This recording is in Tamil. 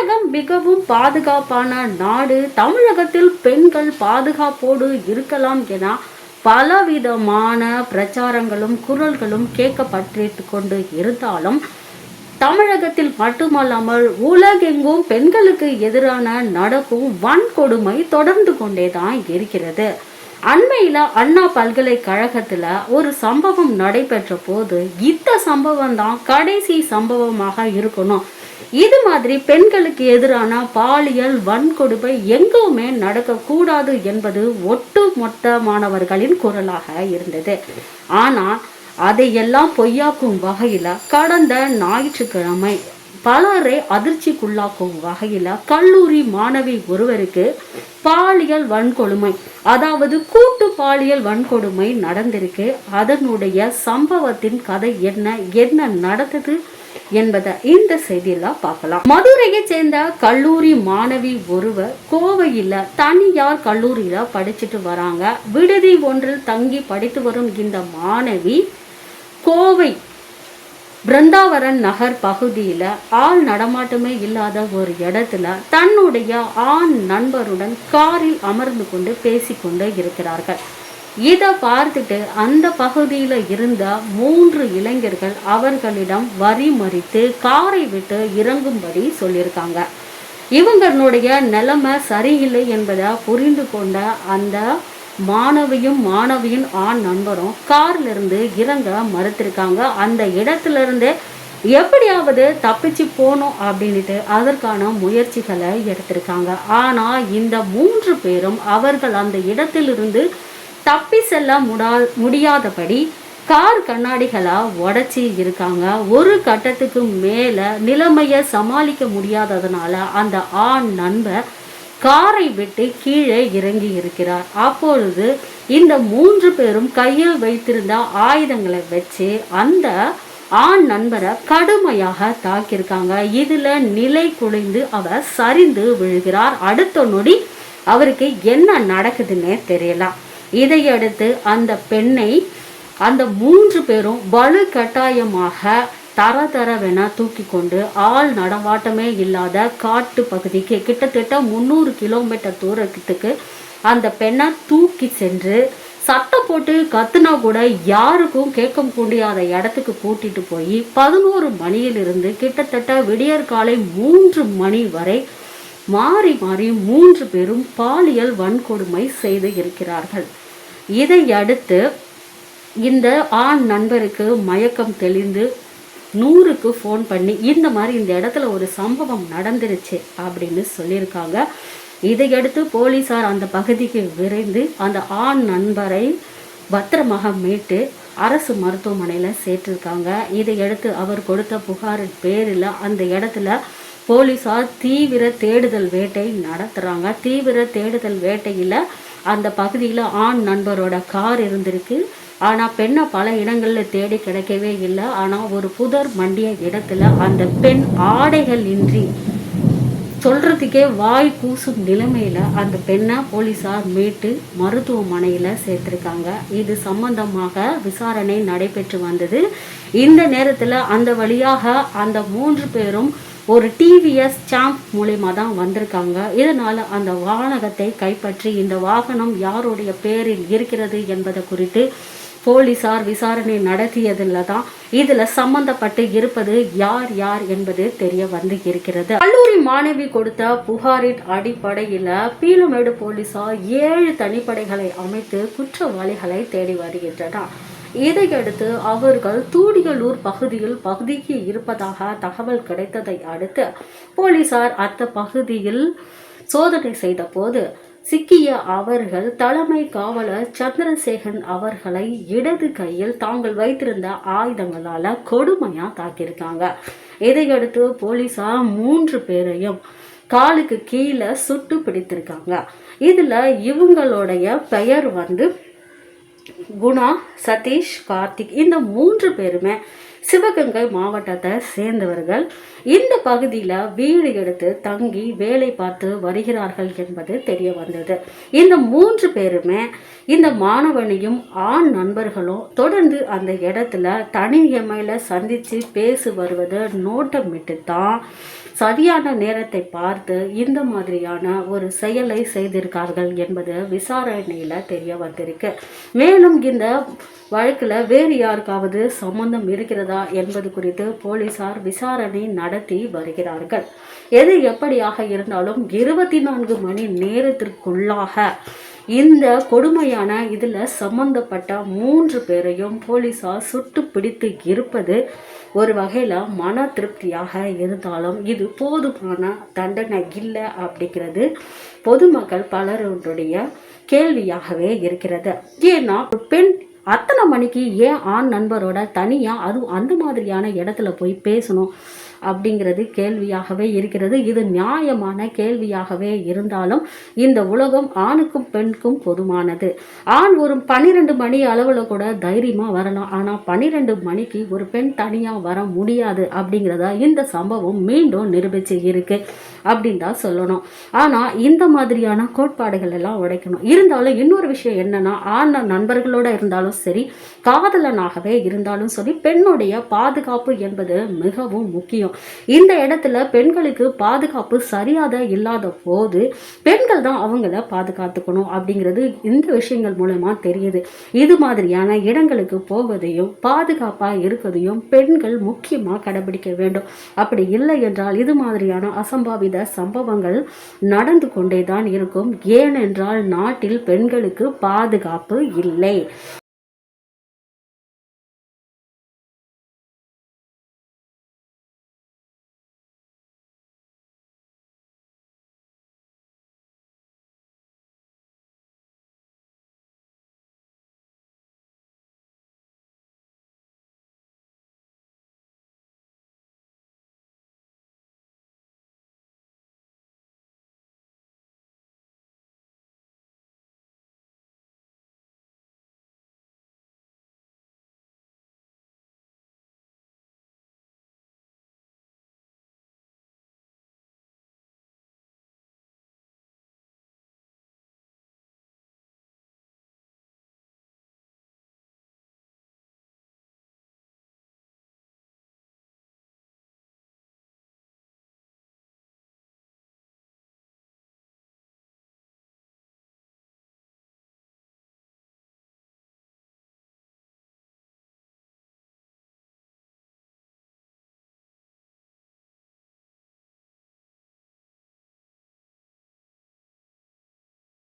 தமிழகம் மிகவும் பாதுகாப்பான நாடு. தமிழகத்தில் பெண்கள் பாதுகாப்போடு இருக்கலாம் என பலவிதமான பிரச்சாரங்களும் குரல்களும் கேட்கப்பட்டு கொண்டு இருந்தாலும் தமிழகத்தில் மட்டுமல்லாமல் உலகெங்கும் பெண்களுக்கு எதிரான நடக்கும் வன்கொடுமை தொடர்ந்து கொண்டேதான் இருக்கிறது. அண்மையில அண்ணா பல்கலைக்கழகத்துல ஒரு சம்பவம் நடைபெற்ற போது இந்த சம்பவம் தான் கடைசி சம்பவமாக இருக்கணும். இது மாதிரி பெண்களுக்கு எதிரான பாலியல் வன்கொடுமை எங்குமே நடக்கக்கூடாது என்பது ஒட்டு மொத்த மாணவர்களின் குரலாக இருந்தது. ஆனால் அதையெல்லாம் பொய்யாக்கும் வகையில் கடந்த ஞாயிற்றுக்கிழமை பலரை அதிர்ச்சிக்குள்ளாக்கும் வகையில் கல்லூரி மாணவி ஒருவருக்கு பாலியல் வன்கொடுமை அதாவது கூட்டு பாலியல் வன்கொடுமை நடந்திருக்கு. அதனுடைய சம்பவத்தின் கதை என்ன என்ன நடந்தது என்பதை இந்த செய்தியில பார்க்கலாம். மதுரையை சேர்ந்த கல்லூரி மாணவி ஒருவர் கோவையில தனியார் கல்லூரியில படிச்சுட்டு வராங்க. விடுதி ஒன்றில் தங்கி படித்து வரும் இந்த மாணவி கோவை பிருந்தாவரன் நகர் பகுதியில் ஆள் நடமாட்டமே இல்லாத ஒரு இடத்துல தன்னுடைய ஆண் நண்பருடன் காரில் அமர்ந்து கொண்டு பேசிக்கொண்டு இருக்கிறார்கள். இதை பார்த்துட்டு அந்த பகுதியில் இருந்த மூன்று இளைஞர்கள் அவர்களிடம் வரி மறித்து காரை விட்டு இறங்கும்படி சொல்லியிருக்காங்க. இவங்களுடைய நிலைமை சரியில்லை என்பதை புரிந்து கொண்ட அந்த மாணவியும் மாணவியின் ஆண் நண்பரும் கார்லேருந்து இறங்க மறுத்திருக்காங்க. அந்த இடத்துல இருந்து எப்படியாவது தப்பிச்சு போகணும் அப்படின்ட்டு அதற்கான முயற்சிகளை எடுத்திருக்காங்க. ஆனா இந்த மூன்று பேரும் அவர்கள் அந்த இடத்திலிருந்து தப்பி செல்ல முடா முடியாதபடி கார் கண்ணாடிகளா உடச்சி இருக்காங்க. ஒரு கட்டத்துக்கு மேல நிலைமையை சமாளிக்க முடியாததுனால அந்த ஆண் நண்பர் காரை விட்டு கீழே இறங்கி இருக்கிறார். அப்பொழுது இந்த மூன்று பேரும் கையில் வைத்திருந்த ஆயுதங்களை வச்சு அந்த ஆண் நண்பரை கடுமையாக தாக்கியிருக்காங்க. இதுல நிலை குலைந்து அவர் சரிந்து விழுகிறார். அடுத்த நொடி அவருக்கு என்ன நடக்குதுன்னே தெரியலாம் இதையடுத்து அந்த பெண்ணை அந்த மூன்று பேரும் வலு கட்டாயமாக தர தரவென தூக்கி கொண்டு ஆள் நடமாட்டமே இல்லாத காட்டு பகுதிக்கு கிட்டத்தட்ட முந்நூறு கிலோமீட்டர் தூரத்துக்கு அந்த பெண்ணை தூக்கி சென்று சட்டை போட்டு கத்துனா கூட யாருக்கும் கேட்க முடியாத இடத்துக்கு கூட்டிட்டு போய் பதினோரு மணியிலிருந்து கிட்டத்தட்ட விடியற்காலை மூன்று மணி வரை மாறி மாறி மூன்று பேரும் பாலியல் வன்கொடுமை செய்து இருக்கிறார்கள். இதை அடுத்து இந்த ஆண் நண்பருக்கு மயக்கம் தெளிந்து நூறுக்கு ஃபோன் பண்ணி இந்த மாதிரி இந்த இடத்துல ஒரு சம்பவம் நடந்துருச்சு அப்படின்னு சொல்லியிருக்காங்க. இதையடுத்து போலீஸார் அந்த பகுதிக்கு விரைந்து அந்த ஆண் நண்பரை பத்திரமாக மீட்டு அரசு மருத்துவமனையில் சேர்த்துருக்காங்க. இதையடுத்து அவர் கொடுத்த புகாரின் பேரில் அந்த இடத்துல போலீசார் தீவிர தேடுதல் வேட்டை நடத்துகிறாங்க தீவிர தேடுதல் வேட்டையில் அந்த பகுதியில் ஆண் நண்பரோட கார் இருந்திருக்கு. ஆனால் பெண்ணை பல இடங்களில் தேடி கிடைக்கவே இல்லை. ஆனால் ஒரு புதர் மண்டிய இடத்துல அந்த பெண் ஆடைகள் இன்றி சொல்றதுக்கே வாய் கூசும் நிலைமையில அந்த பெண்ணை போலீசார் மீட்டு மருத்துவமனையில சேர்த்திருக்காங்க. இது சம்பந்தமாக விசாரணை நடைபெற்று வந்தது. இந்த நேரத்துல அந்த வழியாக அந்த மூன்று பேரும் ஒரு டிவிஎஸ் சாம்ப் மூலயமா தான் வந்திருக்காங்க. இதனால் அந்த வாகனத்தை கைப்பற்றி இந்த வாகனம் யாருடைய பேரில் இருக்கிறது என்பதை குறித்து போலீசார் விசாரணை நடத்தியதில் தான் இதுல சம்பந்தப்பட்டு இருப்பது யார் யார் என்பது தெரிய வந்து இருக்கிறது. கல்லூரி மாணவி கொடுத்த புகாரின் அடிப்படையில பீலமேடு போலீசார் ஏழு தனிப்படைகளை அமைத்து குற்றவாளிகளை தேடி வருகின்றனர். இதையடுத்து அவர்கள் தூடியலூர் பகுதியில் பகுதிக்கு இருப்பதாக தகவல் கிடைத்ததை அடுத்து போலீசார் அந்த பகுதியில் சோதனை செய்தபோது சிக்கிய அவர்கள் தலைமை காவலர் சந்திரசேகரன் அவர்களை இடது கையில் தாங்கள் வைத்திருந்த ஆயுதங்களால கொடுமையா தாக்கியிருக்காங்க. இதையடுத்து போலீசார் மூன்று பேரையும் காலுக்கு கீழே சுட்டு பிடித்திருக்காங்க. இதுல இவங்களுடைய பெயர் வந்து குணா சதீஷ் கார்த்திக் இந்த மூன்று பேருமே சிவகங்கை மாவட்டத்தை சேர்ந்தவர்கள். இந்த பகுதியில் வீடு எடுத்து தங்கி வேலை பார்த்து வருகிறார்கள் என்பது தெரிய வந்தது. இந்த மூன்று பேருமே இந்த மாணவனையும் ஆண் நண்பர்களும் தொடர்ந்து அந்த இடத்துல தனி தனியமையில சந்தித்து பேசி வருவது நோட்டமிட்டு தான் சரியான நேரத்தை பார்த்து இந்த மாதிரியான ஒரு செயலை செய்திருக்கார்கள் என்பது விசாரணையில் தெரிய வந்திருக்கு. மேலும் இந்த வழக்கில் வேறு யாருக்காவது சம்பந்தம் இருக்கிறதா என்பது குறித்து போலீசார் விசாரணை நடத்தி வருகிறார்கள். எது எப்படியாக இருந்தாலும் இருபத்தி நான்கு மணி நேரத்திற்குள்ளாக இந்த கொடுமையான இதில் சம்பந்தப்பட்ட மூன்று பேரையும் போலீசார் சுட்டு பிடித்து இருப்பது ஒரு வகையில் மன திருப்தியாக இருந்தாலும் இது போதுமான தண்டனை இல்லை அப்படிங்கிறது பொதுமக்கள் பலருடைய கேள்வியாகவே இருக்கிறது. ஏன்னா பெண் அத்தனை மணிக்கு ஏன் ஆண் நண்பரோட தனியாக அதுவும் அந்த மாதிரியான இடத்துல போய் பேசணும்? அப்படிங்கிறது கேள்வியாகவே இருக்கிறது. இது நியாயமான கேள்வியாகவே இருந்தாலும் இந்த உலகம் ஆணுக்கும் பெண்ணுக்கும் பொதுவானது. ஆண் ஒரு பன்னிரெண்டு மணி அளவில் கூட தைரியமாக வரலாம். ஆனால் பன்னிரெண்டு மணிக்கு ஒரு பெண் தனியாக வர முடியாது அப்படிங்கிறத இந்த சம்பவம் மீண்டும் நிரூபித்து இருக்கு அப்படின்னு தான் சொல்லணும். ஆனால் இந்த மாதிரியான கோட்பாடுகள் எல்லாம் உடைக்கணும். இருந்தாலும் இன்னொரு விஷயம் என்னன்னா ஆண் நண்பர்களோட இருந்தாலும் சரி காதலனாகவே இருந்தாலும் சரி பெண்ணுடைய பாதுகாப்பு என்பது மிகவும் முக்கியம். இந்த இடத்துல பெண்களுக்கு பாதுகாப்பு சரியாக இல்லாத போது பெண்கள் தான் அவங்கள பாதுகாத்துக்கணும் அப்படிங்கிறது இந்த விஷயங்கள் மூலமா தெரியுது. இது மாதிரியான இடங்களுக்கு போவதையும் பாதுகாப்பாக இருக்கிறதையும் பெண்கள் முக்கியமாக கடைபிடிக்க வேண்டும். அப்படி இல்லை என்றால் இது மாதிரியான அசம்பாவித சம்பவங்கள் நடந்து கொண்டே தான் இருக்கும். ஏனென்றால் நாட்டில் பெண்களுக்கு பாதுகாப்பு இல்லை.